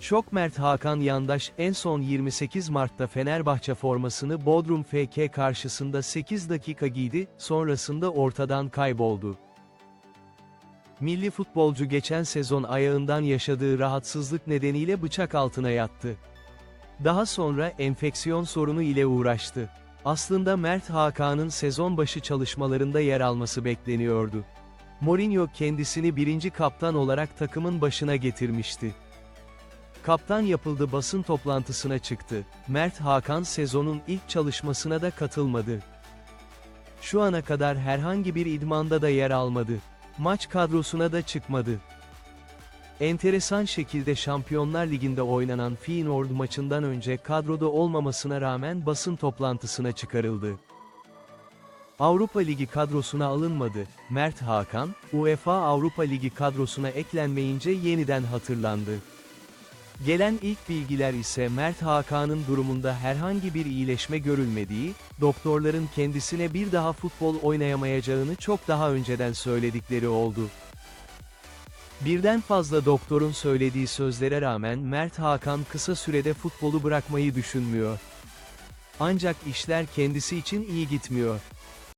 Şok Mert Hakan Yandaş en son 28 Mart'ta Fenerbahçe formasını Bodrum FK karşısında 8 dakika giydi, sonrasında ortadan kayboldu. Milli futbolcu geçen sezon ayağından yaşadığı rahatsızlık nedeniyle bıçak altına yattı. Daha sonra enfeksiyon sorunu ile uğraştı. Aslında Mert Hakan'ın sezon başı çalışmalarında yer alması bekleniyordu. Mourinho kendisini birinci kaptan olarak takımın başına getirmişti. Kaptan yapıldı basın toplantısına çıktı. Mert Hakan sezonun ilk çalışmasına da katılmadı. Şu ana kadar herhangi bir idmanda da yer almadı. Maç kadrosuna da çıkmadı. Enteresan şekilde Şampiyonlar Ligi'nde oynanan Feyenoord maçından önce kadroda olmamasına rağmen basın toplantısına çıkarıldı. Avrupa Ligi kadrosuna alınmadı. Mert Hakan, UEFA Avrupa Ligi kadrosuna eklenmeyince yeniden hatırlandı. Gelen ilk bilgiler ise Mert Hakan'ın durumunda herhangi bir iyileşme görülmediği, doktorların kendisine bir daha futbol oynayamayacağını çok daha önceden söyledikleri oldu. Birden fazla doktorun söylediği sözlere rağmen Mert Hakan kısa sürede futbolu bırakmayı düşünmüyor. Ancak işler kendisi için iyi gitmiyor.